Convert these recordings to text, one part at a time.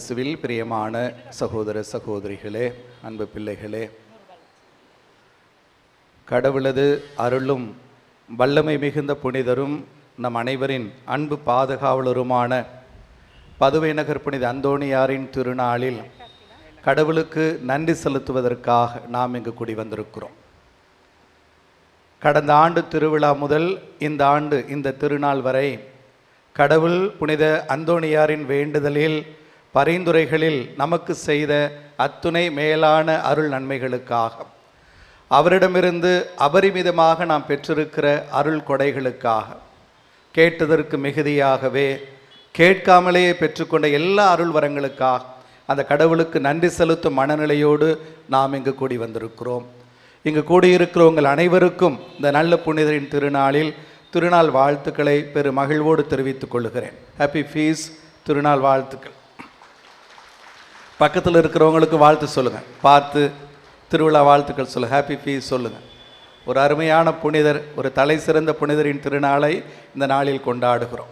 கிறிஸ்துவில் பிரியமான சகோதர சகோதரிகளே அன்பு பிள்ளைகளே. கடவுளது அருளும் வல்லமை மிகுந்த புனிதரும் நம் அனைவரின் அன்பு பாதுகாவலருமான பதுவை நகர் புனித அந்தோணியாரின் திருநாளில் கடவுளுக்கு நன்றி செலுத்துவதற்காக நாம் இங்கு கூடி வந்திருக்கிறோம். கடந்த ஆண்டு திருவிழா முதல் இந்த ஆண்டு இந்த திருநாள் வரை கடவுள் புனித அந்தோணியாரின் வேண்டுதலில் பரிந்துரைகளில் நமக்கு செய்த அத்துணை மேலான அருள் நன்மைகளுக்காக. அவரிடமிருந்து அபரிமிதமாக நாம் பெற்றிருக்கிற அருள் கொடைகளுக்காக. கேட்டதற்கு மிகுதியாகவே கேட்காமலேயே பெற்றுக்கொண்ட எல்லா அருள் வரங்களுக்காக அந்த கடவுளுக்கு நன்றி செலுத்தும் மனநிலையோடு நாம் இங்கு கூடி வந்திருக்கிறோம். இங்கு கூடியிருக்கிற உங்கள் அனைவருக்கும் இந்த நல்ல புனிதரின் திருநாளில் திருநாள் வாழ்த்துக்களை பெரு மகிழ்வோடு தெரிவித்துக் கொள்கிறேன். ஹாப்பி ஃபீஸ் திருநாள் வாழ்த்துக்கள். பக்கத்தில் இருக்கிறவங்களுக்கு வாழ்த்து சொல்லுங்கள் பார்த்து திருவிழா வாழ்த்துக்கள் சொல்லுங்கள் ஹாப்பி ஃபீஸ் சொல்லுங்கள் ஒரு அருமையான புனிதர் ஒரு தலை சிறந்த புனிதரின் திருநாளை இந்த நாளில் கொண்டாடுகிறோம்.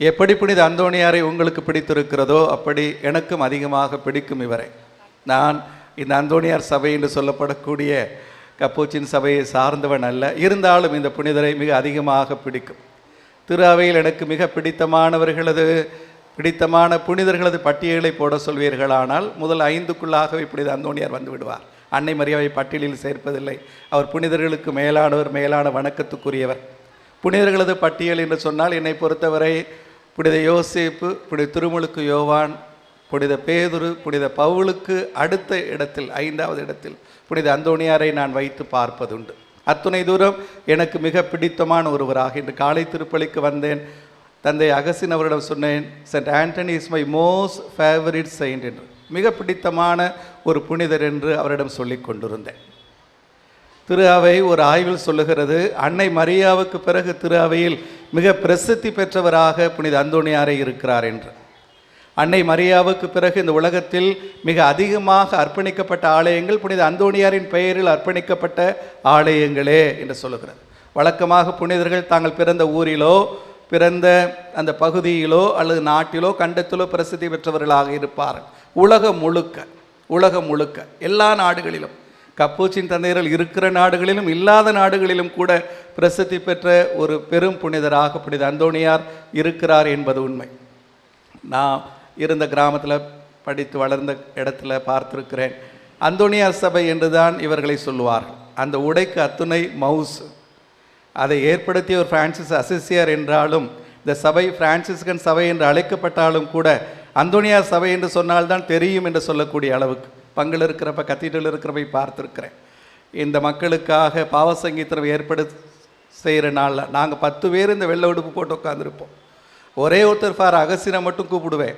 எப்படி புனித அந்தோணியாரை உங்களுக்கு பிடித்திருக்கிறதோ அப்படி எனக்கும் அதிகமாக பிடிக்கும் இவரை. நான் இந்த அந்தோணியார் சபை என்று சொல்லப்படக்கூடிய கப்போச்சின் சபையை சார்ந்தவன் அல்ல. இருந்தாலும் இந்த புனிதரை மிக அதிகமாக பிடிக்கும். திரு அவையில் எனக்கு மிக பிடித்தமானவர்களது பிடித்தமான புனிதர்களது பட்டியலை போட சொல்வீர்களானால் முதல் ஐந்துக்குள்ளாகவே புனித அந்தோணியார் வந்து விடுவார். அன்னை மரியாவை பட்டியலில் சேர்ப்பதில்லை. அவர் புனிதர்களுக்கு மேலானவர் மேலான வணக்கத்துக்குரியவர். புனிதர்களது பட்டியல் என்று சொன்னால் என்னை பொறுத்தவரை புனித யோசேப்பு புனித திருமுழுக்கு யோவான் புனித பேதுரு புனித பவுலுக்கு அடுத்த இடத்தில் ஐந்தாவது இடத்தில் புனித அந்தோணியாரை நான் வைத்து பார்ப்பதுண்டு. அத்துணை தூரம் எனக்கு மிக பிடித்தமான ஒருவராக இன்று காலை திருப்பலிக்கு வந்தேன். தந்தை அகசின் அவரிடம் சொன்னேன் Saint Anthony is my most favourite saint என்று. மிக பிடித்தமான ஒரு புனிதர் என்று அவரிடம் சொல்லிக் கொண்டிருந்தேன். திரு அவை ஒரு ஆய்வில் சொல்லுகிறது அன்னை மரியாவுக்கு பிறகு திரு அவையில் மிக பிரசித்தி பெற்றவராக புனித அந்தோணியாரை இருக்கிறார் என்று. அன்னை மரியாவுக்கு பிறகு இந்த உலகத்தில் மிக அதிகமாக அர்ப்பணிக்கப்பட்ட ஆலயங்கள் புனித அந்தோணியாரின் பெயரில் அர்ப்பணிக்கப்பட்ட ஆலயங்களே என்று சொல்லுகிறது. வழக்கமாக புனிதர்கள் தாங்கள் பிறந்த ஊரிலோ பிறந்த அந்த பகுதியிலோ அல்லது நாட்டிலோ கண்டத்திலோ பிரசித்தி பெற்றவர்களாக இருப்பார்கள் உலகம் முழுக்க உலகம் முழுக்க எல்லா நாடுகளிலும். கப்பூச்சின் தந்தையர்கள் இருக்கிற நாடுகளிலும் இல்லாத நாடுகளிலும் கூட பிரசித்தி பெற்ற ஒரு பெரும் புனிதராக புனித அந்தோணியார் இருக்கிறார் என்பது உண்மை. நான் இருந்த கிராமத்தில் படித்து வளர்ந்த இடத்துல பார்த்துருக்கிறேன். அந்தோணியார் சபை என்றுதான் இவர்களை சொல்லுவார்கள். அந்த உடைக்கு அத்துணை மவுஸ் அதை ஏற்படுத்திய ஒரு பிரான்சிஸ் அசிசியர் என்றாலும் இந்த சபை பிரான்சிஸ்கன் சபை என்று அழைக்கப்பட்டாலும் கூட அந்தோனியார் சபை என்று சொன்னால்தான் தெரியும் என்று சொல்லக்கூடிய அளவுக்கு பங்கில் இருக்கிறப்ப கத்தீட்ரல் இருக்கிறப்பை பார்த்துருக்கிறேன். இந்த மக்களுக்காக பாவசங்கீத்திரம் ஏற்படு செய்கிற நாளில் நாங்கள் பத்து பேர் இந்த வெள்ளை உடுப்பு போட்டு உட்காந்துருப்போம் ஒரே ஒருத்தர் ஃபார் அகசினை மட்டும் கூப்பிடுவேன்.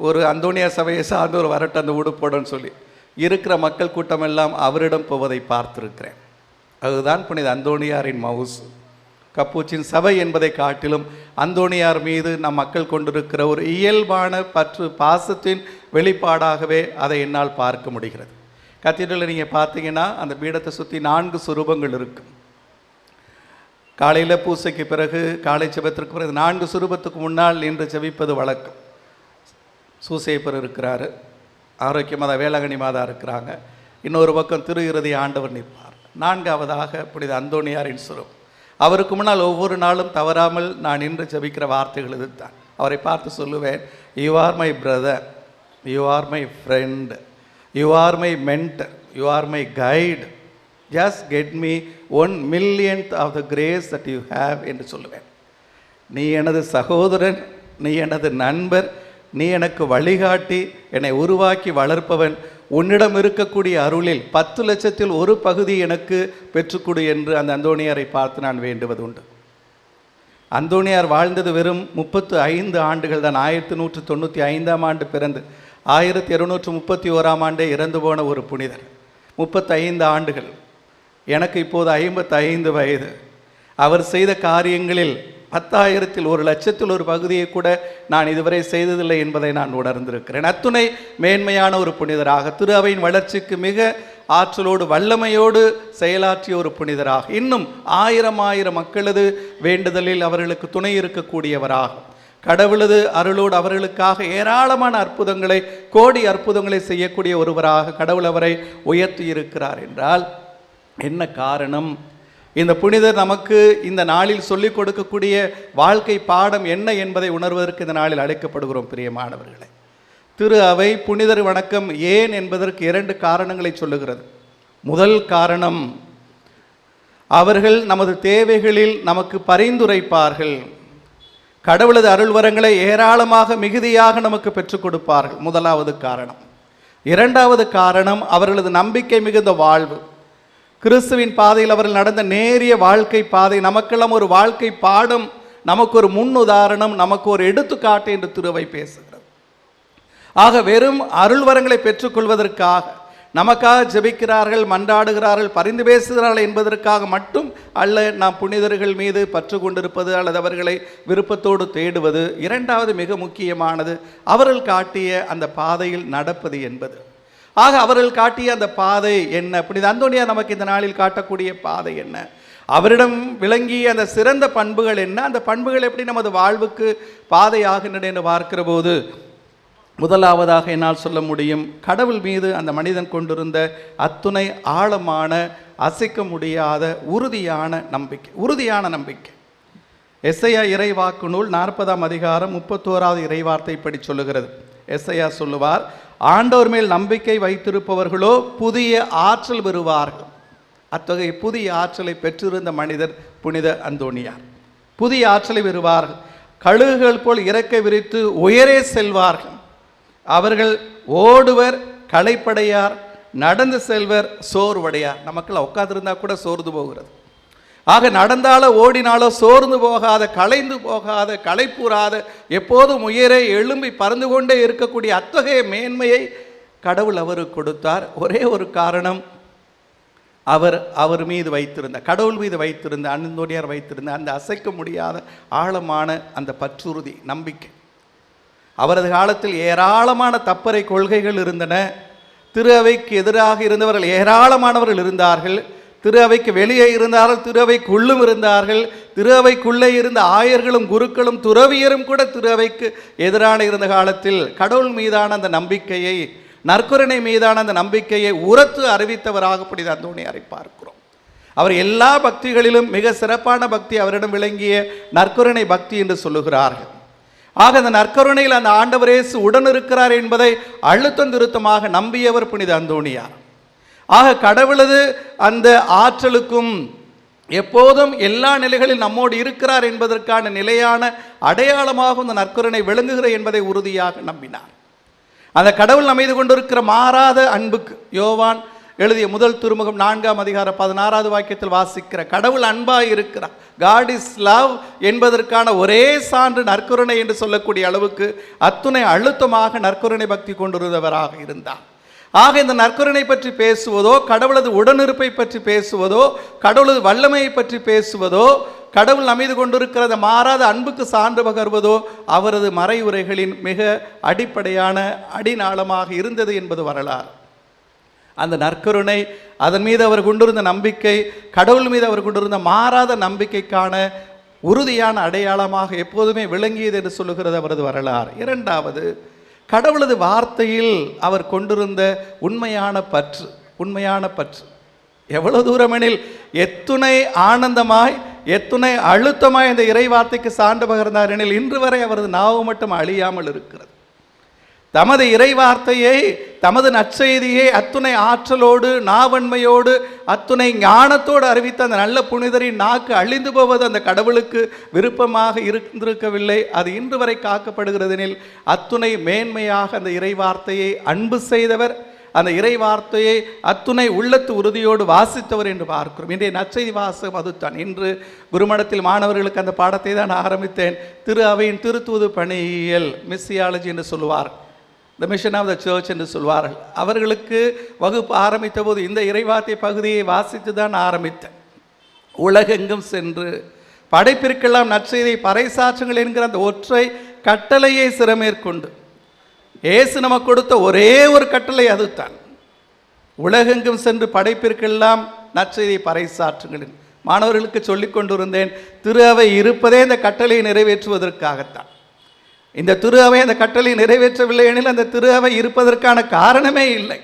ஒரு அந்தோனியார் சபையை சார்ந்து ஒரு வரட்டு அந்த உடுப்போடன்னு சொல்லி. இருக்கிற மக்கள் கூட்டமெல்லாம் அவரிடம் போவதை பார்த்துருக்கிறேன். அதுதான் புனித அந்தோணியாரின் மவுஸ். கப்பூச்சின் சபை என்பதை காட்டிலும் அந்தோணியார் மீது நம் மக்கள் கொண்டிருக்கிற ஒரு இயல்பான பற்று பாசத்தின் வெளிப்பாடாகவே அதை என்னால் பார்க்க முடிகிறது. கத்தீட்ரலில் நீங்கள் பார்த்தீங்கன்னா அந்த பீடத்தை சுற்றி நான்கு சுரூபங்கள் இருக்கும் காலையில் பூசைக்கு பிறகு காலை செபத்திற்கு பிறகு நான்கு சுரூபத்துக்கு முன்னால் நின்று செபிப்பது வழக்கம். சூசேப்பர் இருக்கிறாரு. ஆரோக்கியமாக வேளாங்கண்ணி மாதா இருக்கிறாங்க. இன்னொரு பக்கம் திரு இறுதி ஆண்டவர் நிற்பார். நான்காவதாக புனித அந்தோணியாரின் சுரம் அவருக்கு முன்னால் ஒவ்வொரு நாளும் தவறாமல் நான் நின்று ஜபிக்கிற வார்த்தைகள் இதுதான். அவரை பார்த்து சொல்லுவேன் you are my brother you are my friend you are my mentor you are my guide just get me one millionth of the grace that you have என்று சொல்லுவேன். நீ எனது சகோதரன் நீ எனது நண்பர் நீ எனக்கு வழிகாட்டி என்னை உருவாக்கி வளர்ப்பவன் உன்னிடம் இருக்கக்கூடிய அருளில் பத்து லட்சத்தில் ஒரு பகுதி எனக்கு பெற்றுக்கொடு என்று அந்த அந்தோணியாரை பார்த்து நான் வேண்டுவது உண்டு. அந்தோணியார் வாழ்ந்தது வெறும் முப்பத்து ஐந்து ஆண்டுகள் தான். ஆயிரத்தி நூற்று தொண்ணூற்றி ஐந்தாம் ஆண்டு பிறந்து ஆயிரத்தி இருநூற்று முப்பத்தி ஓராம் ஆண்டே இறந்து போன ஒரு புனிதர். முப்பத்தைந்து ஆண்டுகள். எனக்கு இப்போது ஐம்பத்து ஐந்து வயது. அவர் செய்த காரியங்களில் பத்தாயிரத்தில் ஒரு லட்சத்தில் ஒரு பகுதியை கூட நான் இதுவரை செய்ததில்லை என்பதை நான் உணர்ந்திருக்கிறேன். அத்துணை மேன்மையான ஒரு புனிதராக திரு அவையின் வளர்ச்சிக்கு மிக ஆற்றலோடு வல்லமையோடு செயலாற்றிய ஒரு புனிதராக இன்னும் ஆயிரம் ஆயிரம் மக்களது வேண்டுதலில் அவர்களுக்கு துணை இருக்கக்கூடியவராக கடவுளது அருளோடு அவர்களுக்காக ஏராளமான அற்புதங்களை கோடி அற்புதங்களை செய்யக்கூடிய ஒருவராக கடவுள் அவரை உயர்த்தி இருக்கிறார் என்றால் என்ன காரணம்? இந்த புனிதர் நமக்கு இந்த நாளில் சொல்லிக் கொடுக்கக்கூடிய வாழ்க்கை பாடம் என்ன என்பதை உணர்வதற்கு இந்த நாளில் அழைக்கப்படுகிறோம் பிரியமானவர்களே. திரு அவை புனிதர் வணக்கம் ஏன் என்பதற்கு இரண்டு காரணங்களை சொல்லுகிறது. முதல் காரணம் அவர்கள் நமது தேவைகளில் நமக்கு பரிந்துரைப்பார்கள். கடவுளது அருள்வரங்களை ஏராளமாக மிகுதியாக நமக்கு பெற்றுக் கொடுப்பார்கள். முதலாவது காரணம். இரண்டாவது காரணம் அவர்களது நம்பிக்கை மிகுந்த வாழ்வு. கிறிஸ்துவின் பாதையில் அவர்கள் நடந்த நேரிய வாழ்க்கை பாதை நமக்கெல்லாம் ஒரு வாழ்க்கை பாடம் நமக்கு ஒரு முன் உதாரணம் நமக்கு ஒரு எடுத்துக்காட்டு என்று திருவை பேசுகிறது. ஆக வெறும் அருள்வரங்களை பெற்றுக்கொள்வதற்காக நமக்காக ஜெபிக்கிறார்கள் மன்றாடுகிறார்கள் பரிந்து பேசுகிறார்கள் என்பதற்காக மட்டும் அல்ல நாம் புனிதர்கள் மீது பற்று கொண்டிருப்பது அல்லது அவர்களை விருப்பத்தோடு தேடுவது இரண்டாவது மிக முக்கியமானது. அவர்கள் காட்டிய அந்த பாதையில் நடப்பது என்பது. ஆக அவர்கள் காட்டிய அந்த பாதை என்ன? புனித அந்தோனியா நமக்கு இந்த நாளில் காட்டக்கூடிய பாதை என்ன? அவரிடம் விளங்கிய அந்த சிறந்த பண்புகள் என்ன? அந்த பண்புகள் எப்படி நமது வாழ்வுக்கு பாதையாகின்றன என்று பார்க்கிற போது முதலாவதாக என்னால் சொல்ல முடியும் கடவுள் மீது அந்த மனிதன் கொண்டிருந்த அத்துணை ஆழமான அசைக்க முடியாத உறுதியான நம்பிக்கை உறுதியான நம்பிக்கை. எஸ்ஐயா இறைவாக்கு நூல் நாற்பதாம் அதிகாரம் முப்பத்தோராவது இறைவார்த்தை இப்படி சொல்லுகிறது. எஸ்ஐயா சொல்லுவார் ஆண்டவர் மேல் நம்பிக்கை வைத்திருப்பவர்களோ புதிய ஆற்றல் பெறுவார்கள் அத்தகைய புதிய ஆற்றலை பெற்றிருந்த மனிதர் புனித அந்தோணியார் புதிய ஆற்றலை பெறுவார்கள் கழுகுகள் போல் இறக்கை விரித்து உயரே செல்வார்கள். அவர்கள் ஓடுவர் களைப்படையார் நடந்து செல்வர் சோர்வடையார். நமக்கெல்லாம் உட்காந்துருந்தா கூட சோர்ந்து போகிறது. ஆக நடந்தாலோ ஓடினாலோ சோர்ந்து போகாத களைந்து போகாத களைப்புறாத எப்போதும் உயரே எழும்பி பறந்து கொண்டே இருக்கக்கூடிய அத்தகைய மேன்மையை கடவுள் அவருக்கு கொடுத்தார். ஒரே ஒரு காரணம் அவர் அவர் மீது வைத்திருந்த கடவுள் மீது வைத்திருந்த அண்ணந்தோடியார் வைத்திருந்த அந்த அசைக்க முடியாத ஆழமான அந்த பற்றுறுதி நம்பிக்கை. அவரது காலத்தில் ஏராளமான தப்பறை கொள்கைகள் இருந்தன. திரு அவைக்கு எதிராக இருந்தவர்கள் ஏராளமானவர்கள் இருந்தார்கள். திரு அவைக்கு வெளியே இருந்தார்கள் திரு அவைக்குள்ளும் இருந்தார்கள் திரு அவைக்குள்ளே இருந்த ஆயர்களும் குருக்களும் துறவியரும் கூட திரு அவைக்கு எதிரான இருந்த காலத்தில் கடவுள் மீதான அந்த நம்பிக்கையை நற்கருணை மீதான அந்த நம்பிக்கையை உரத்து அறிவித்தவராக புனித அந்தோணியாரை பார்க்கிறோம். அவர் எல்லா பக்திகளிலும் மிக சிறப்பான பக்தி அவரிடம் விளங்கிய நற்கருணை பக்தி என்று சொல்லுகிறார்கள். ஆக அந்த நற்கருணையில் அந்த ஆண்டவரேசு உடன் இருக்கிறார் என்பதை அழுத்தம் திருத்தமாக நம்பியவர் புனித அந்தோணியார் ஆக கடவுளது அந்த ஆற்றலுக்கும் எப்போதும் எல்லா நிலைகளில் நம்மோடு இருக்கிறார் என்பதற்கான நிலையான அடையாளமாக இந்த நற்கருணை விளங்குகிற என்பதை உறுதியாக நம்பினார். அந்த கடவுள் அமைது கொண்டிருக்கிற மாறாத அன்புக்கு யோவான் எழுதிய முதல் திருமுகம் நான்காம் அதிகார பதினாறாவது வாக்கியத்தில் வாசிக்கிற கடவுள் அன்பாக இருக்கிறார். காட் இஸ் லவ் என்பதற்கான ஒரே சான்று நற்கருணை என்று சொல்லக்கூடிய அளவுக்கு அத்துணை அழுத்தமாக நற்கருணை பக்தி கொண்டிருந்தவராக இருந்தார். ஆக இந்த நற்கருணை பற்றி பேசுவதோ கடவுளது உடனிருப்பை பற்றி பேசுவதோ கடவுளது வல்லமையை பற்றி பேசுவதோ கடவுள் அமைது கொண்டிருக்கிறத மாறாத அன்புக்கு சான்று பகர்வதோ அவரது மறையுரைகளின் மிக அடிப்படையான அடிநாளமாக இருந்தது என்பது வரலாறு. அந்த நற்கருணை அதன் மீது அவர் கொண்டிருந்த நம்பிக்கை கடவுள் மீது அவர் கொண்டிருந்த மாறாத நம்பிக்கைக்கான உறுதியான அடையாளமாக எப்போதுமே விளங்கியது என்று சொல்லுகிறது அவரது வரலாறு. இரண்டாவது கடவுளது வார்த்தையில் அவர் கொண்டிருந்த உண்மையான பற்று உண்மையான பற்று. எவ்வளவு தூரமெனில் எத்துணை ஆனந்தமாய் எத்துணை அழுத்தமாய் இந்த இறை வார்த்தைக்கு சான்று பகிர்ந்தார் எனில் இன்று வரை அவரது நாவு மட்டும் அழியாமல் இருக்கிறது. தமது இறை வார்த்தையை தமது நற்செய்தியை அத்துணை ஆற்றலோடு நாவன்மையோடு அத்துணை ஞானத்தோடு அறிவித்த அந்த நல்ல புனிதரின் நாக்கு அழிந்து போவது அந்த கடவுளுக்கு விருப்பமாக இருந்திருக்கவில்லை. அது இன்று வரை காக்கப்படுகிறதெனில் அத்துணை மேன்மையாக அந்த இறைவார்த்தையை அன்பு செய்தவர் அந்த இறைவார்த்தையை அத்துணை உள்ளத்து உறுதியோடு வாசித்தவர் என்று பார்க்கிறோம். இன்றைய நற்செய்தி வாசகம் அதுதான். இன்று குருமடத்தில் மாணவர்களுக்கு அந்த பாடத்தை தான் ஆரம்பித்தேன். திரு அவையின் திருத்தூது பணியியல் மிஸ்ஸியாலஜி என்று சொல்லுவார். The mission of the church என்று சொல்வார்கள். அவர்களுக்கு வகுப்பு ஆரம்பித்த போது இந்த இறைவார்த்தை பகுதியை வாசித்து தான் ஆரம்பித்தேன். உலகெங்கும் சென்று படைப்பிற்கெல்லாம் நற்செய்தியை பறைசாற்றுங்கள் என்கிற அந்த ஒற்றை கட்டளையை சிறமேற்கொண்டு ஏசு நமக்கு கொடுத்த ஒரே ஒரு கட்டளை அதுதான். உலகெங்கும் சென்று படைப்பிற்கெல்லாம் நற்செய்தி பறைசாற்றுங்கள் மாணவர்களுக்கு சொல்லிக் கொண்டிருந்தேன் திரு அவை இருப்பதே இந்த கட்டளையை நிறைவேற்றுவதற்காகத்தான். இந்த திரு அவை அந்த கட்டளை நிறைவேற்றவில்லை எனில் அந்த திரு அவை இருப்பதற்கான காரணமே இல்லை.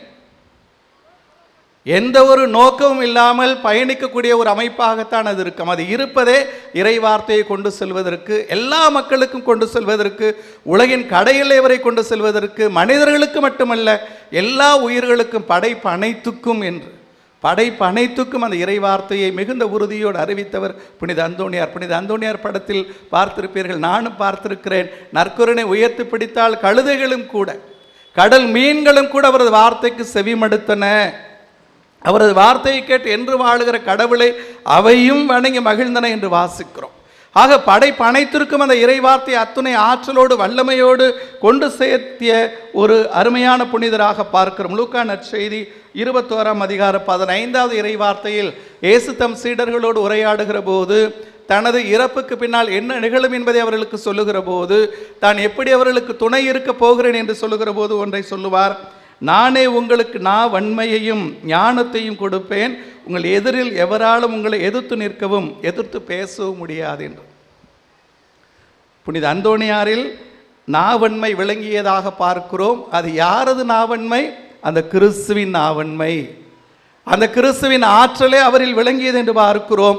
எந்த ஒரு நோக்கமும் இல்லாமல் பயணிக்கக்கூடிய ஒரு அமைப்பாகத்தான் அது இருக்கும். அது இருப்பதே இறை வார்த்தையை கொண்டு செல்வதற்கு எல்லா மக்களுக்கும் கொண்டு செல்வதற்கு உலகின் கடையிலேவரை கொண்டு செல்வதற்கு மனிதர்களுக்கு மட்டுமல்ல எல்லா உயிர்களுக்கும் படைப்பு அனைத்துக்கும் என்று. படைப்பு அனைத்துக்கும் அந்த இறை வார்த்தையை மிகுந்த உறுதியோடு அறிவித்தவர் புனித அந்தோணியார். புனித அந்தோணியார் படத்தில் பார்த்திருப்பீர்கள் நானும் பார்த்திருக்கிறேன். நற்குரனை உயர்த்தி பிடித்தால் கழுதைகளும் கூட கடல் மீன்களும் கூட அவரது வார்த்தைக்கு செவிமடுத்தன. அவரது வார்த்தையை கேட்டு என்று வாழுகிற கடவுளை அவையும் வணங்கி மகிழ்ந்தன என்று வாசிக்கிறோம். ஆக படைப்பு அனைத்திற்கும் அந்த இறைவார்த்தை அத்துணை ஆற்றலோடு வல்லமையோடு கொண்டு சேர்த்திய ஒரு அருமையான புனிதராக பார்க்கிறோம். லூக்கா நற்செய்தி இருபத்தோராம் அதிகாரம் பதினைந்தாவது இறைவார்த்தையில் இயேசு தம் சீடர்களோடு உரையாடுகிற போது தனது இறப்புக்கு பின்னால் என்ன நிகழும் என்பதை அவர்களுக்கு சொல்லுகிற போது தான் எப்படி அவர்களுக்கு துணை இருக்க போகிறேன் என்று சொல்லுகிற போது ஒன்றை சொல்லுவார் நானே உங்களுக்கு நான் வன்மையையும் ஞானத்தையும் கொடுப்பேன். உங்கள் எதிரில் எவராலும் உங்களை எதிர்த்து நிற்கவும் எதிர்த்து பேசவும் முடியாது என்று. புனித அந்தோணியாரில் நாவன்மை விளங்கியதாக பார்க்கிறோம். அது யாரது நாவன்மை? அந்த கிறிஸ்துவின் நாவன்மை. அந்த கிறிஸ்துவின் ஆற்றலே அவரில் விளங்கியது என்று பார்க்கிறோம்.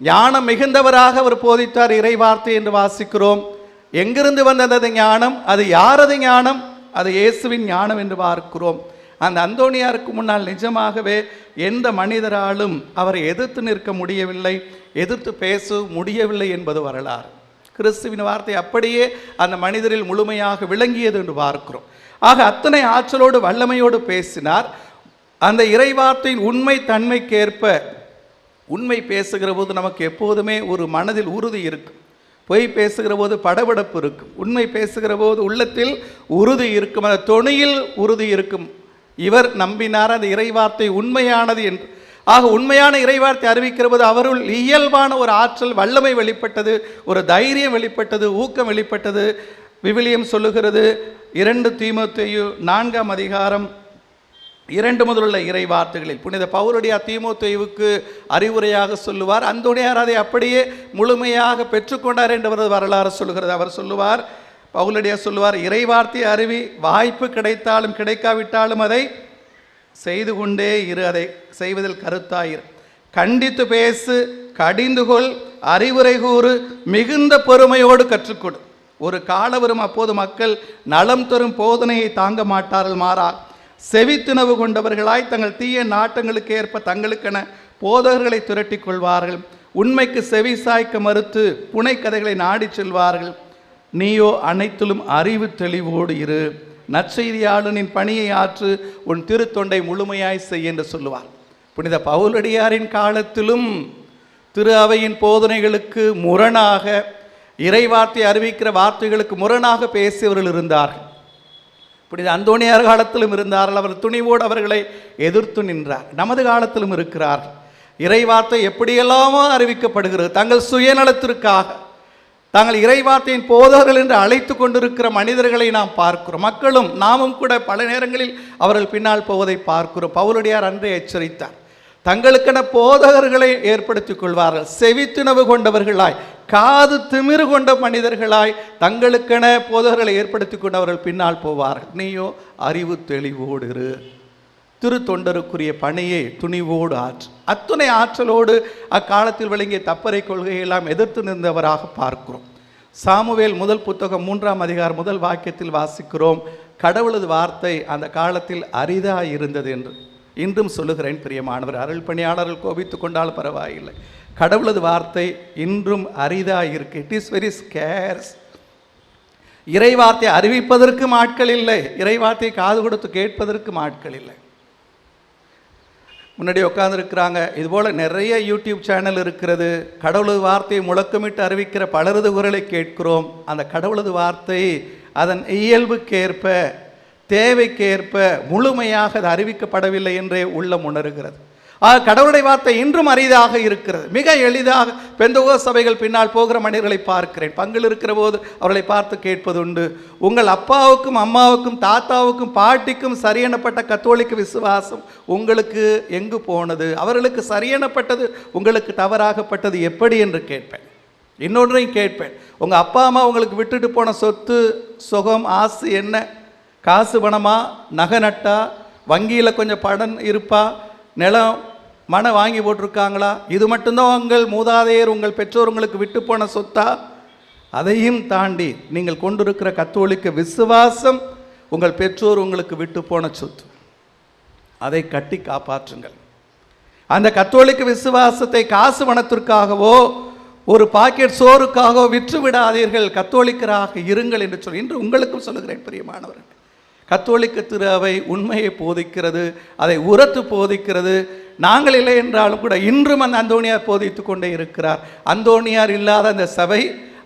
ஞானம் மிகுந்தவராக அவர் போதித்தார் இறை வார்த்தை என்று வாசிக்கிறோம். எங்கிருந்து வந்தது ஞானம்? அது யாரது ஞானம்? அது இயேசுவின் ஞானம் என்று பார்க்கிறோம். அந்த அந்தோணியாருக்கு முன்னால் நிஜமாகவே எந்த மனிதராலும் அவரை எதிர்த்து நிற்க முடியவில்லை எதிர்த்து பேச முடியவில்லை என்பது வரலாறு. கிறிஸ்துவின் வார்த்தை அப்படியே அந்த மனிதரில் முழுமையாக விளங்கியது என்று பார்க்கிறோம். ஆக அத்தனை ஆற்றலோடு வல்லமையோடு பேசினார். அந்த இறைவார்த்தையின் உண்மை தன்மைக்கேற்ப உண்மை பேசுகிற போது நமக்கு எப்போதுமே ஒரு மனதில் உறுதி இருக்கும் பொய் பேசுகிற போது படபடப்பு இருக்கும் உண்மை பேசுகிற போது உள்ளத்தில் உறுதி இருக்கும். அந்த தொனியில் உறுதி இருக்கும். இவர் நம்பினார் அந்த இறைவார்த்தை உண்மையானது என்று. ஆக உண்மையான இறைவார்த்தை அறிவிக்கிறபோது அவருள் இயல்பான ஒரு ஆற்றல் வல்லமை வெளிப்பட்டது ஒரு தைரியம் வெளிப்பட்டது ஊக்கம் வெளிப்பட்டது. விவிலியம் சொல்லுகிறது இரண்டு தீமத்தையு நான்காம் அதிகாரம் இரண்டு முதலுள்ள இறை வார்த்தைகளில் புனித பவுலுடைய தீமோத்தேவுக்கு அறிவுரையாக சொல்லுவார். அந்தோணியார் அதை அப்படியே முழுமையாக பெற்றுக்கொண்டார் என்று வரலாறு சொல்லுகிறது. அவர் சொல்லுவார் பவுலடியா சொல்லுவார் இறை வார்த்தை அருவி வாய்ப்பு கிடைத்தாலும் கிடைக்காவிட்டாலும் அதை செய்து கொண்டே இரு அதை செய்வதில் கருத்தாயிரு. கண்டித்து பேசு கடிந்து கொள் அறிவுரை கூறு மிகுந்த பொறுமையோடு கற்றுக்கொடு. ஒரு கால வரும் அப்போது மக்கள் நலம் தரும் போதனையை தாங்க மாட்டார்கள் மாறா. செவித்துணவு கொண்டவர்களாய் தங்கள் தீய நாட்டங்களுக்கு ஏற்ப தங்களுக்கென போதகர்களை திரட்டி கொள்வார்கள். உண்மைக்கு செவி சாய்க்க மறுத்து புனைக்கதைகளை நாடிச் செல்வார்கள். நீயோ அனைத்திலும் அறிவு தெளிவோடு இரு. நற்செய்தியாளனின் பணியை ஆற்று உன் திருத்தொண்டை முழுமையாய் செய் என்று சொல்லுவார். புனித பவுலடியாரின் காலத்திலும் திரு அவையின் போதனைகளுக்கு முரணாக இறைவார்த்தை அறிவிக்கிற வார்த்தைகளுக்கு முரணாக பேசியவர்கள் இருந்தார்கள். புனித அந்தோணியார் காலத்திலும் இருந்தார்கள். அவர் துணிவோடு அவர்களை எதிர்த்து நின்றார். நமது காலத்திலும் இருக்கிறார்கள். இறைவார்த்தை எப்படியெல்லாமோ அறிவிக்கப்படுகிறது. தங்கள் சுயநலத்திற்காக. தாங்கள் இறைவார்த்தையின் போதகர்கள் என்று அழைத்து கொண்டிருக்கிற மனிதர்களை நாம் பார்க்கிறோம். மக்களும் நாமும் கூட பல நேரங்களில் அவர்கள் பின்னால் போவதை பார்க்கிறோம். பவுலடியார் அன்றே எச்சரித்தார். தங்களுக்கென போதகர்களை ஏற்படுத்திக் கொள்வார்கள். செவித்துணவு கொண்டவர்களாய் காது திமிரு கொண்ட மனிதர்களாய் தங்களுக்கென போதகர்களை ஏற்படுத்திக் கொண்டவர்கள் பின்னால் போவார்கள். நீயோ அறிவு தெளிவோடு இரு. திரு தொண்டருக்குரிய பணியை துணிவோடு ஆற்று. அத்துணை ஆற்றலோடு அக்காலத்தில் விளங்கிய தப்பறை கொள்கையெல்லாம் எதிர்த்து நின்றவராக பார்க்கிறோம். சாமுவேல் முதல் புத்தகம் மூன்றாம் அதிகாரம் முதல் வாக்கியத்தில் வாசிக்கிறோம். கடவுளது வார்த்தை அந்த காலத்தில் அரிதாக இருந்தது என்று. இன்றும் சொல்லுகிறேன் பிரியமானவர் அருள் பணியாளர்கள் கோபித்து கொண்டால் பரவாயில்லை. கடவுளது வார்த்தை இன்றும் அரிதாக இருக்கு. இட் இஸ் வெரி ஸ்கேர்ஸ் இறைவார்த்தை அறிவிப்பதற்கும் ஆட்கள் இல்லை. இறைவார்த்தை காது கொடுத்து கேட்பதற்கும் ஆட்கள் இல்லை. முன்னாடி உட்காந்துருக்கிறாங்க இதுபோல் நிறைய யூடியூப் சேனல் இருக்கிறது. கடவுளது வார்த்தையை முழக்கமிட்டு அறிவிக்கிற பலரது குரலை கேட்கிறோம். அந்த கடவுளது வார்த்தை அதன் இயல்புக்கேற்ப தேவைக்கேற்ப முழுமையாக அது அறிவிக்கப்படவில்லை என்றே உள்ளம் உணர்கிறது. கடவுளுடைய வார்த்தை இன்றும் அரிதாக இருக்கிறது. மிக எளிதாக பெந்தகோ சபைகள் பின்னால் போகிற மனிதர்களை பார்க்கிறேன். பங்கில் இருக்கிற போது அவர்களை பார்த்து கேட்பதுண்டு உங்கள் அப்பாவுக்கும் அம்மாவுக்கும் தாத்தாவுக்கும் பாட்டிக்கும் சரியெனப்பட்ட கத்தோலிக்க விசுவாசம் உங்களுக்கு எங்கு போனது? அவர்களுக்கு சரியெனப்பட்டது உங்களுக்கு தவறாகப்பட்டது எப்படி என்று கேட்பேன். இன்னொன்றையும் கேட்பேன். உங்கள் அப்பா அம்மா உங்களுக்கு விட்டுட்டு போன சொத்து சுகம் ஆசு என்ன? காசு பணமா? நகை நட்டா? வங்கியில் கொஞ்சம் பணம் இருப்பா? நிலம் மனை வாங்கி போட்டிருக்காங்களா? இது மட்டும்தான் உங்கள் மூதாதையர் உங்கள் பெற்றோர் உங்களுக்கு விட்டு போன சொத்தா? அதையும் தாண்டி நீங்கள் கொண்டிருக்கிற கத்தோலிக்க விசுவாசம் உங்கள் பெற்றோர் உங்களுக்கு விட்டு போன சொத்து. அதை கட்டி காப்பாற்றுங்கள். அந்த கத்தோலிக்க விசுவாசத்தை காசு பணத்திற்காகவோ ஒரு பாக்கெட் சோறுக்காகவோ விற்று விடாதீர்கள். கத்தோலிக்கராக இருங்கள் என்று சொல்லி இன்று உங்களுக்கும் சொல்லுகிறேன் பிரியமானவர்கள். கத்தோலிக்க திரு அவை உண்மையை போதிக்கிறது அதை உரத்து போதிக்கிறது. நாங்கள் இல்லை என்றாலும் கூட இன்றும் அந்த அந்தோணியார் போதித்து கொண்டே இருக்கிறார். அந்தோணியார் இல்லாத அந்த சபை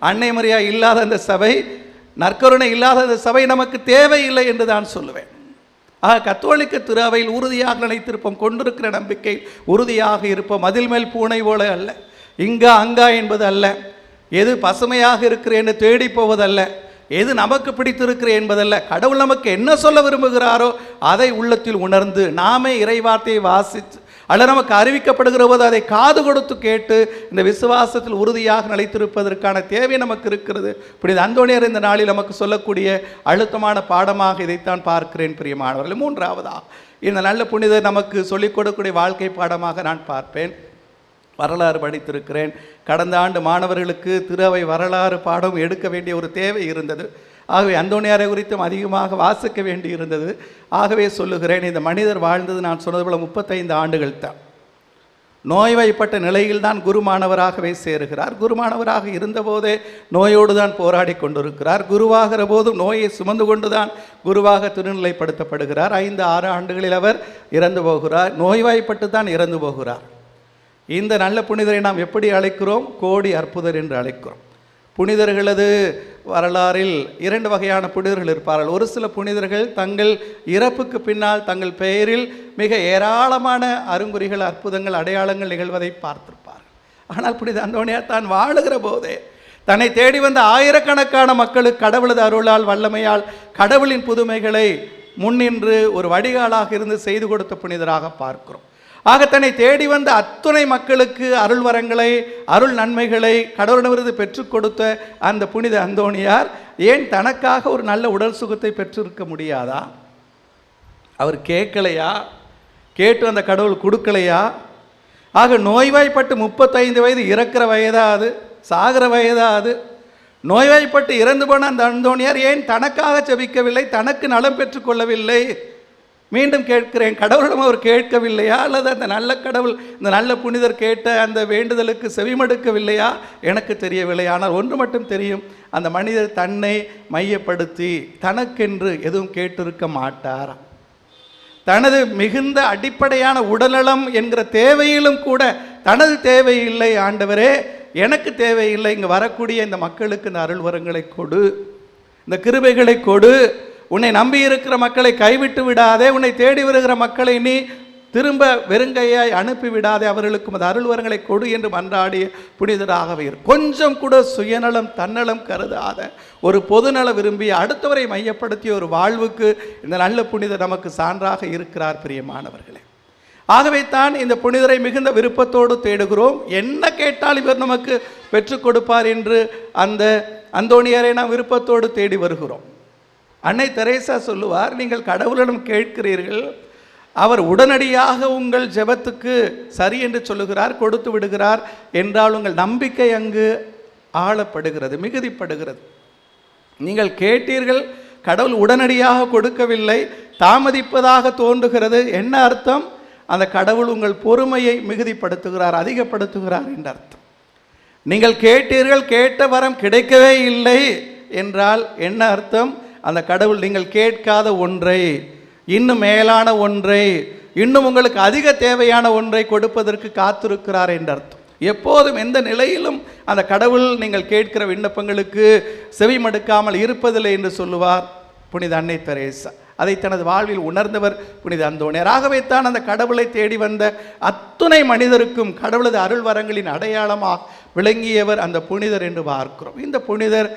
அன்னை மரியா இல்லாத அந்த சபை நற்கருணை இல்லாத அந்த சபை நமக்கு தேவையில்லை என்று தான் சொல்லுவேன். ஆக கத்தோலிக்க திருவையில் உறுதியாக நினைத்திருப்போம் கொண்டிருக்கிற நம்பிக்கை உறுதியாக இருப்போம். அதில் மேல் பூனை போல அல்ல இங்கா அங்கா என்பது அல்ல எது பசுமையாக இருக்கிறேன்னு தேடி போவதல்ல. எது நமக்கு பிடித்திருக்கிற என்பதல்ல. கடவுள் நமக்கு என்ன சொல்ல விரும்புகிறாரோ அதை உள்ளத்தில் உணர்ந்து நாமே இறைவார்த்தையை வாசித்து அல்ல நமக்கு அறிவிக்கப்படுகிற போது அதை காது கொடுத்து கேட்டு இந்த விசுவாசத்தில் உறுதியாக நிலைத்திருப்பதற்கான தேவை நமக்கு இருக்கிறது. இப்படி அந்தோணியர் இந்த நாளில் நமக்கு சொல்லக்கூடிய அழுத்தமான பாடமாக இதைத்தான் பார்க்கிறேன் பிரியமானவர்கள். மூன்றாவதா இந்த நல்ல புனிதர் நமக்கு சொல்லிக் கொடுக்கக்கூடிய வாழ்க்கை பாடமாக நான் பார்ப்பேன். வரலாறு படித்திருக்கிறேன். கடந்த ஆண்டு மாணவர்களுக்கு திருவை வரலாறு பாடம் எடுக்க வேண்டிய ஒரு தேவை இருந்தது. ஆகவே அந்தோணியாரை குறித்தும் அதிகமாக வாசிக்க வேண்டி இருந்தது. ஆகவே சொல்லுகிறேன் இந்த மனிதர் வாழ்ந்தது நான் சொன்னது போல முப்பத்தைந்து ஆண்டுகள் தான். நோய்வாய்ப்பட்ட நிலையில் தான் குருமானவராகவே சேருகிறார். குருமானவராக இருந்தபோதே நோயோடு தான் போராடி கொண்டிருக்கிறார். குருவாகிற போதும் நோயை சுமந்து கொண்டு தான் குருவாக திருநிலைப்படுத்தப்படுகிறார். ஐந்து ஆறு ஆண்டுகளில் அவர் இறந்து போகிறார். நோய்வாய்ப்பட்டு தான் இறந்து போகிறார். இந்த நல்ல புனிதரை நாம் எப்படி அழைக்கிறோம்? கோடி அற்புதர் என்று அழைக்கிறோம். புனிதர்களது வரலாறில் இரண்டு வகையான புனிதர்கள் இருப்பார்கள். ஒரு சில புனிதர்கள் தங்கள் இறப்புக்கு பின்னால் தங்கள் பெயரில் மிக ஏராளமான அருங்குறிகள் அற்புதங்கள் அடையாளங்கள் நிகழ்வதை பார்த்திருப்பார்கள். ஆனால் புனித அந்தோனியார் தான் வாழுகிற போதே தன்னை தேடி வந்த ஆயிரக்கணக்கான மக்களுக்கு கடவுளது அருளால் வல்லமையால் கடவுளின் புதுமைகளை முன்னின்று ஒரு வடிகாலாக இருந்து செய்து கொடுத்த புனிதராக பார்க்கிறோம். ஆக தன்னை தேடி வந்த அத்துணை மக்களுக்கு அருள் வரங்களை அருள் நன்மைகளை கடவுளிடமிருந்து பெற்றுக் கொடுத்த அந்த புனித அந்தோணியார் ஏன் தனக்காக ஒரு நல்ல உடல் சுகத்தை பெற்றிருக்க முடியாதா? அவர் கேட்கலையா? கேட்டு அந்த கடவுள் கொடுக்கலையா? ஆக நோய்வாய்ப்பட்டு முப்பத்தைந்து வயது இறக்கிற வயதா அது சாகிற வயதா அது நோய்வாய்ப்பட்டு இறந்து போன அந்த அந்தோணியார் ஏன் தனக்காக செபிக்கவில்லை தனக்கு நலம் பெற்றுக்கொள்ளவில்லை மீண்டும் கேட்கிறேன் கடவுளிடம் அவர் கேட்கவில்லையா? அல்லது அந்த நல்ல கடவுள் இந்த நல்ல புனிதர் கேட்ட அந்த வேண்டுதலுக்கு செவிமடுக்கவில்லையா? எனக்கு தெரியவில்லை. ஆனால் ஒன்று மட்டும் தெரியும் அந்த மனிதர் தன்னை மையப்படுத்தி தனக்கென்று எதுவும் கேட்டிருக்க மாட்டார் தனது மிகுந்த அடிப்படையான உடல்நலம் என்கிற தேவையிலும் கூட தனது தேவையில்லை ஆண்டவரே. எனக்கு தேவையில்லை. இங்கே வரக்கூடிய இந்த மக்களுக்கு இந்த அருள் வரங்களை கொடு. இந்த கிருபைகளை கொடு. உன்னை நம்பி இருக்கிற மக்களை கைவிட்டு விடாதே உன்னை தேடி வருகிற மக்களை நீ திரும்ப வெறுங்கையாய் அனுப்பி விடாதே அது அருள்வரங்களை கொடு என்று மன்றாடிய புனிதராகவே கொஞ்சம் கூட சுயநலம் தன்னலம் கருதாத ஒரு பொதுநல விரும்பி அடுத்தவரை மையப்படுத்திய ஒரு வாழ்வுக்கு இந்த நல்ல புனிதர் நமக்கு சான்றாக இருக்கிறார் பிரியமானவர்களே. ஆகவே தான் இந்த புனிதரை மிகுந்த விருப்பத்தோடு தேடுகிறோம். என்ன கேட்டால் இவர் நமக்கு பெற்றுக் கொடுப்பார் என்று அந்த அந்தோணியரை நாம் விருப்பத்தோடு தேடி வருகிறோம். அன்னை தெரேசா சொல்லுவார் நீங்கள் கடவுளிடம் கேட்கிறீர்கள் அவர் உடனடியாக உங்கள் ஜெபத்துக்கு சரி என்று சொல்லுகிறார் கொடுத்து விடுகிறார் என்றால் உங்கள் நம்பிக்கை அங்கு ஆளப்படுகிறது மிகுதிப்படுகிறது. நீங்கள் கேட்டீர்கள் கடவுள் உடனடியாக கொடுக்கவில்லை தாமதிப்பதாக தோன்றுகிறது என்ன அர்த்தம்? அந்த கடவுள் உங்கள் பொறுமையை மிகுதிப்படுத்துகிறார் அதிகப்படுத்துகிறார் என்ற அர்த்தம். நீங்கள் கேட்டீர்கள் கேட்ட வரம் கிடைக்கவே இல்லை என்றால் என்ன அர்த்தம்? அந்த கடவுள் நீங்கள் கேட்காத ஒன்றை இன்னும் மேலான ஒன்றை இன்னும் உங்களுக்கு அதிக தேவையான ஒன்றை கொடுப்பதற்கு காத்திருக்கிறார் என்ற அர்த்தம். எப்போதும் எந்த நிலையிலும் அந்த கடவுள் நீங்கள் கேட்கிற விண்ணப்பங்களுக்கு செவிமடுக்காமல் இருப்பதில்லை என்று சொல்லுவார் புனித அன்னை தெரேசா. அதை தனது வாழ்வில் உணர்ந்தவர் புனித அந்தோணியர் ஆகவே தான் அந்த கடவுளை தேடி வந்த அத்துணை மனிதருக்கும் கடவுளது அருள் வரங்களின் அடையாளமாக விளங்கியவர் அந்த புனிதர் என்று பார்க்கிறோம். இந்த புனிதர்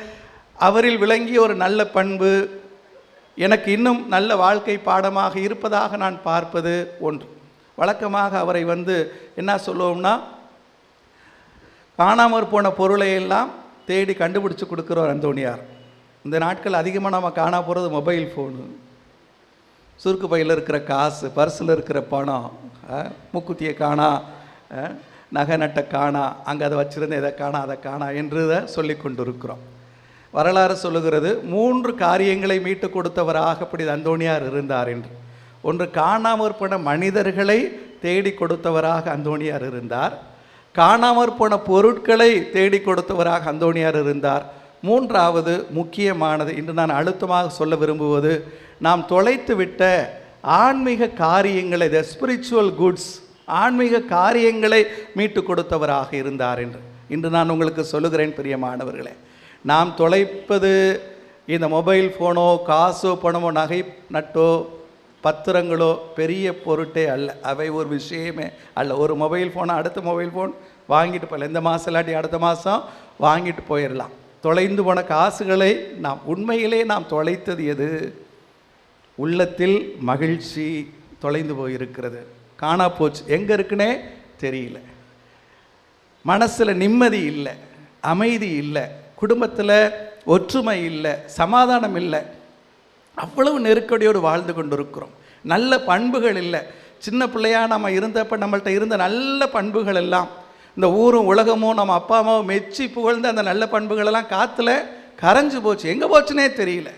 அவரில் விளங்கிய ஒரு நல்ல பண்பு எனக்கு இன்னும் நல்ல வாழ்க்கை பாடமாக இருப்பதாக நான் பார்ப்பது ஒன்று. வழக்கமாக அவரை வந்து என்ன சொல்லுவோம்னா காணாமற் போன பொருளை எல்லாம் தேடி கண்டுபிடிச்சு கொடுக்குறோம் அந்தோணியார். இந்த நாட்கள் அதிகமாக நம்ம காணா போகிறது மொபைல் ஃபோனு. சுருக்கு பையில் இருக்கிற காசு பர்ஸில் இருக்கிற பணம் மூக்குத்தியை காணா நகை நட்டை காணா அங்கே அதை வச்சுருந்து இதை காணா அதை காணா என்று சொல்லி கொண்டிருக்கிறோம். வரலாறு சொல்லுகிறது மூன்று காரியங்களை மீட்டு கொடுத்தவராக அப்படி அந்தோணியார் இருந்தார் என்று. ஒன்று காணாமற் போன மனிதர்களை தேடி கொடுத்தவராக அந்தோணியார் இருந்தார். காணாமற் போன பொருட்களை தேடி கொடுத்தவராக அந்தோணியார் இருந்தார். மூன்றாவது முக்கியமானது இன்று நான் அழுத்தமாக சொல்ல விரும்புவது நாம் தொலைத்து விட்ட ஆன்மீக காரியங்களை த ஸ்பிரிச்சுவல் குட்ஸ் ஆன்மீக காரியங்களை மீட்டு கொடுத்தவராக இருந்தார் என்று. இன்று நான் உங்களுக்கு சொல்லுகிறேன் பிரியமானவர்களே. நாம் தொலைப்பது இந்த மொபைல் ஃபோனோ காசோ பணமோ நகை நட்டோ பத்திரங்களோ பெரிய பொருட்டே அல்ல. அவை ஒரு விஷயமே அல்ல. ஒரு மொபைல் ஃபோனை அடுத்த மொபைல் ஃபோன் வாங்கிட்டு போகலாம் இந்த மாதம் இல்லாட்டி அடுத்த மாதம் வாங்கிட்டு போயிடலாம். தொலைந்து போன காசுகளை நாம் உண்மையிலே நாம் தொலைத்தது எது? உள்ளத்தில் மகிழ்ச்சி தொலைந்து போயிருக்கிறது. காணா போச்சு. எங்கே இருக்குன்னே தெரியல. மனசில் நிம்மதி இல்லை. அமைதி இல்லை. குடும்பத்தில் ஒற்றுமை இல்லை சமாதானம் இல்லை. அவ்வளவு நெருக்கடியோடு வாழ்ந்து கொண்டிருக்கிறோம். நல்ல பண்புகள் இல்லை. சின்ன பிள்ளையா நம்ம இருந்தப்ப நம்மள்ட்ட இருந்த நல்ல பண்புகள் எல்லாம் இந்த ஊரும் உலகமும் நம்ம அப்பா அம்மாவும் மெச்சி புகழ்ந்து அந்த நல்ல பண்புகளெல்லாம் காற்றுல கரைஞ்சு போச்சு. எங்கே போச்சுனே தெரியல.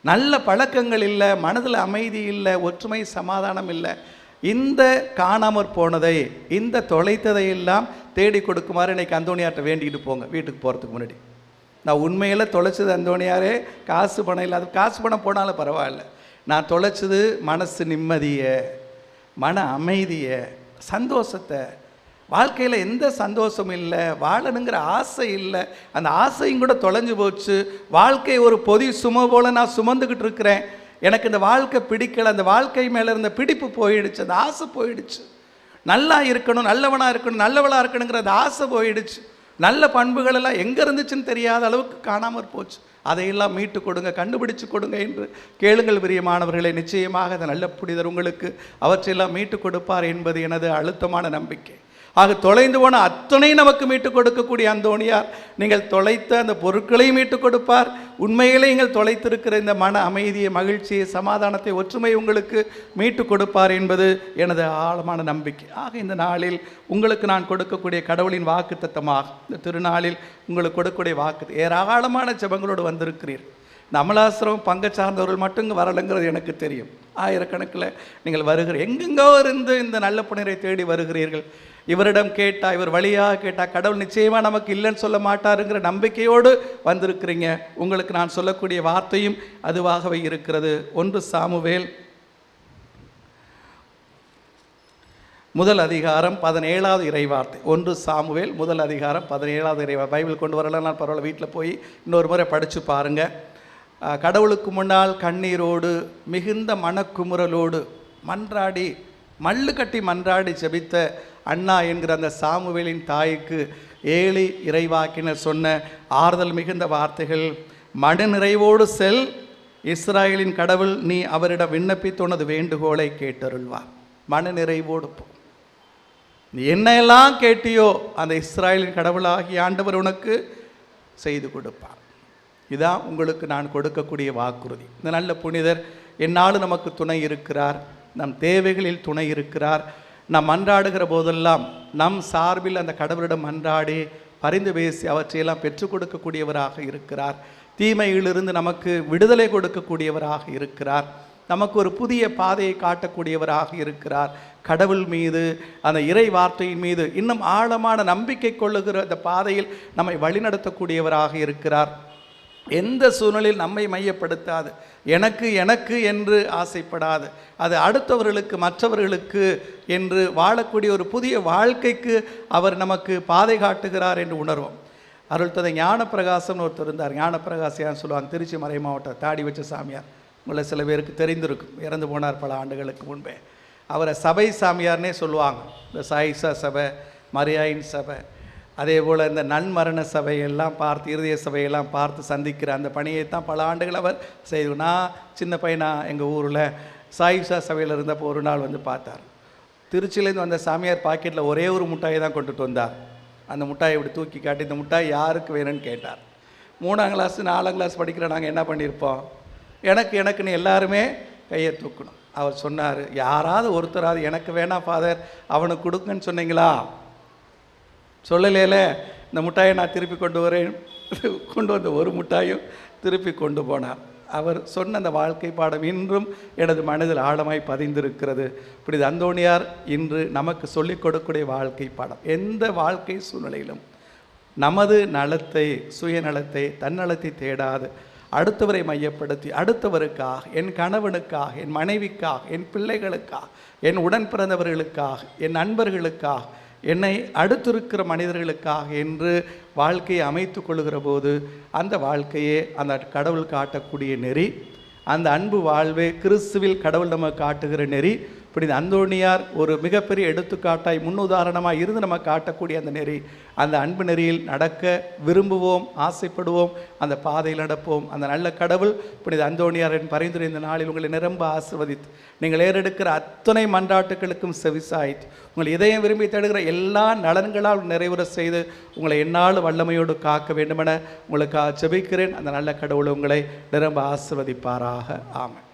நல்ல பழக்கங்கள் இல்லை மனதில் அமைதி இல்லை ஒற்றுமை சமாதானம் இல்லை. இந்த காணாமற் போனதை இந்த தொலைத்ததை எல்லாம் தேடி கொடுக்குமாறு இன்றைக்கி அந்தோணியார்கிட்ட வேண்டிகிட்டு போங்க வீட்டுக்கு போகிறதுக்கு முன்னாடி. நான் உண்மையில் தொலைச்சது அந்தோணியாரே காசு பணம் இல்லாத காசு பணம் போனாலும் பரவாயில்ல. நான் தொலைச்சது மனசு நிம்மதியை மன அமைதியை சந்தோஷத்தை. வாழ்க்கையில் எந்த சந்தோஷமும் இல்லை வாழணுங்கிற ஆசை இல்லை. அந்த ஆசையும் கூட தொலைஞ்சு போச்சு. வாழ்க்கை ஒரு பொதி சும போல் நான் சுமந்துக்கிட்டு இருக்கிறேன். எனக்கு இந்த வாழ்க்கை பிடிக்கலை அந்த வாழ்க்கை மேலே இருந்த பிடிப்பு போயிடுச்சு அந்த ஆசை போயிடுச்சு. நல்லா இருக்கணும் நல்லவனாக இருக்கணும் நல்லவளாக இருக்கணுங்கிறது ஆசை போயிடுச்சு. நல்ல பண்புகளெல்லாம் எங்கே இருந்துச்சுன்னு தெரியாத அளவுக்கு காணாமற் போச்சு. அதையெல்லாம் மீட்டு கொடுங்க கண்டுபிடிச்சு கொடுங்க என்று கேளுங்கள் பிரியமானவர்களை. நிச்சயமாக அந்த நல்ல புனிதர் உங்களுக்கு அவற்றையெல்லாம் மீட்டு கொடுப்பார் என்பது எனது அழுத்தமான நம்பிக்கை. ஆக தொலைந்து போன அத்தனை நமக்கு மீட்டுக் கொடுக்கக்கூடிய அந்தோணியார் நீங்கள் தொலைத்த அந்த பொருட்களையும் மீட்டு கொடுப்பார். உண்மையிலே நீங்கள் தொலைத்திருக்கிற இந்த மன அமைதியை மகிழ்ச்சியை சமாதானத்தை ஒற்றுமை உங்களுக்கு மீட்டுக் கொடுப்பார் என்பது எனது ஆழமான நம்பிக்கை. ஆக இந்த நாளில் உங்களுக்கு நான் கொடுக்கக்கூடிய கடவுளின் வாக்கு தத்தமாக இந்த திருநாளில் உங்களுக்கு கொடுக்கக்கூடிய வாக்கு ஏராளமான ஜெபங்களோடு வந்திருக்கிறீர். நம்மளாசிரம் பங்கு சார்ந்தவர்கள் மட்டும் இங்கே வரலைங்கிறது எனக்கு தெரியும். ஆயிரக்கணக்கில் நீங்கள் வருகிற எங்கெங்கோ இருந்து இந்த நல்ல புனரை தேடி வருகிறீர்கள். இவரிடம் கேட்டால் இவர் வழியாக கேட்டால் கடவுள் நிச்சயமாக நமக்கு இல்லைன்னு சொல்ல மாட்டாருங்கிற நம்பிக்கையோடு வந்திருக்கிறீங்க. உங்களுக்கு நான் சொல்லக்கூடிய வார்த்தையும் அதுவாகவே இருக்கிறது. ஒன்று சாமுவேல். முதல் அதிகாரம் பதினேழாவது இறைவார்த்தை. ஒன்று சாமுவேல் முதல் அதிகாரம் பதினேழாவது இறைவா பைபிள் கொண்டு வரலாம் பரவாயில்ல வீட்டில் போய் இன்னொரு முறை படித்து பாருங்கள் கடவுளுக்கு முன்னால் கண்ணீரோடு மிகுந்த மனக்குமுறலோடு மன்றாடி மல்லு கட்டி மன்றாடி செபித்த அண்ணா என்கிற அந்த சாமுவேலின் தாய்க்கு ஏழி இறைவாக்கினர் சொன்ன ஆறுதல் மிகுந்த வார்த்தைகள் மன நிறைவோடு செல் இஸ்ராயலின் கடவுள் நீ அவரிடம் விண்ணப்பித்து உனது வேண்டுகோளை கேட்டருள்வா மன நிறைவோடு போ. நீ என்னெல்லாம் கேட்டியோ அந்த இஸ்ராயலின் கடவுளாகிய ஆண்டவர் உனக்கு செய்து கொடுப்பார். இதான் உங்களுக்கு நான் கொடுக்கக்கூடிய வாக்குறுதி. இந்த நல்ல புனிதர் என்னாலும் நமக்கு துணை இருக்கிறார். நம் தேவைகளில் துணை இருக்கிறார். நாம் மன்றாடுகிற போதெல்லாம் நம் சார்பில் அந்த கடவுளிடம் மன்றாடி பரிந்து பேசி அவற்றையெல்லாம் பெற்றுக் கொடுக்கக்கூடியவராக இருக்கிறார். தீமையிலிருந்து நமக்கு விடுதலை கொடுக்கக்கூடியவராக இருக்கிறார். நமக்கு ஒரு புதிய பாதையை காட்டக்கூடியவராக இருக்கிறார். கடவுள் மீது அந்த இறை வார்த்தையின் மீது இன்னும் ஆழமான நம்பிக்கை கொள்ளுகிற அந்த பாதையில் நம்மை வழிநடத்தக்கூடியவராக இருக்கிறார். எந்த சூழ்நிலையில் நம்மை மையப்படுத்தாது. எனக்கு எனக்கு என்று ஆசைப்படாது. அது அடுத்தவர்களுக்கு மற்றவர்களுக்கு என்று வாழக்கூடிய ஒரு புதிய வாழ்க்கைக்கு அவர் நமக்கு பாதை காட்டுகிறார் என்று உணர்வோம். அருள் தந்தை ஞானப்பிரகாசம்னு ஒருத்தர் இருந்தார். ஞானப்பிரகாசியான்னு சொல்லுவாங்க? திருச்சி மறை மாவட்டம் தாடி வச்ச சாமியார். உங்களை சில பேருக்கு தெரிந்திருக்கும். இறந்து போனார் பல ஆண்டுகளுக்கு முன்பே. அவரை சபை சாமியார்னே சொல்லுவாங்க. இந்த சாயிசா சபை மரியாயின் சபை அதே போல் இந்த நன்மரண சபையெல்லாம் பார்த்து இருதய சபையெல்லாம் பார்த்து சந்திக்கிற அந்த பணியை தான் பல ஆண்டுகள் அவர் செய்து. நான் சின்ன பையனா எங்கள் ஊரில் சாயிசா சபையில் இருந்தப்போ ஒரு நாள் வந்து பார்த்தார். திருச்சியிலேருந்து வந்த சாமியார் பாக்கெட்டில் ஒரே ஒரு முட்டாயை தான் கொண்டுட்டு வந்தார். அந்த முட்டாயை இப்படி தூக்கி காட்டி இந்த முட்டாய் யாருக்கு வேணும்னு கேட்டார். மூணாம் கிளாஸ் நாலாம் கிளாஸ் படிக்கிற நாங்கள் என்ன பண்ணியிருப்போம் எனக்கு எனக்குன்னு எல்லாருமே கையை தூக்கணும். அவர் சொன்னார் யாராவது ஒருத்தராவது எனக்கு வேணாம் ஃபாதர். அவனுக்கு கொடுக்குன்னு சொன்னீங்களா? சொல்லலேல இந்த முட்டாயை நான் திருப்பி கொண்டு வரேன். கொண்டு வந்த ஒரு முட்டாயும் திருப்பி கொண்டு போனார். அவர் சொன்ன அந்த வாழ்க்கை பாடம் இன்றும் எனது மனதில் ஆழமாய் பதிந்திருக்கிறது. இப்படி அந்தோணியார் இன்று நமக்கு சொல்லிக் கொடுக்கக்கூடிய வாழ்க்கை பாடம். எந்த வாழ்க்கை சூழ்நிலையிலும் நமது நலத்தை சுயநலத்தை தன்னலத்தை தேடாது. அடுத்தவரை மையப்படுத்தி அடுத்தவருக்காக என் கணவனுக்காக என் மனைவிக்காக என் பிள்ளைகளுக்காக என் உடன் பிறந்தவர்களுக்காக என் நண்பர்களுக்காக என்னை அடுத்திருக்கிற மனிதர்களுக்காக என்று வாழ்க்கையை அமைத்து கொள்கிற போது அந்த வாழ்க்கையே அந்த கடவுள் காட்டக்கூடிய நெறி அந்த அன்பு வாழ்வே கிறிஸ்துவில் கடவுள் நம்ம காட்டுகிற நெறி இப்படி அந்தோணியார் ஒரு மிகப்பெரிய எடுத்துக்காட்டாய் முன்னுதாரணமாக இருந்து நம்ம காட்டக்கூடிய அந்த நெறி அந்த அன்பு நெறியில் நடக்க விரும்புவோம் ஆசைப்படுவோம் அந்த பாதையில் நடப்போம். அந்த நல்ல கடவுள் இப்படி அந்தோணியாரின் பரிந்துரை இந்த நாளில் உங்களை நிரம்ப ஆசிர்வதித்து நீங்கள் ஏறெடுக்கிற அத்தனை மன்றாட்டுகளுக்கும் செவிசாய்த்து உங்கள் இதயம் விரும்பி தேடுகிற எல்லா நலன்களால் நிறைவுற செய்து உங்களை என்னால் வல்லமையோடு காக்க வேண்டுமென உங்களுக்கு செபிக்கிறேன். அந்த நல்ல கடவுள் உங்களை நிரம்ப ஆசிர்வதிப்பாராக. ஆமாம்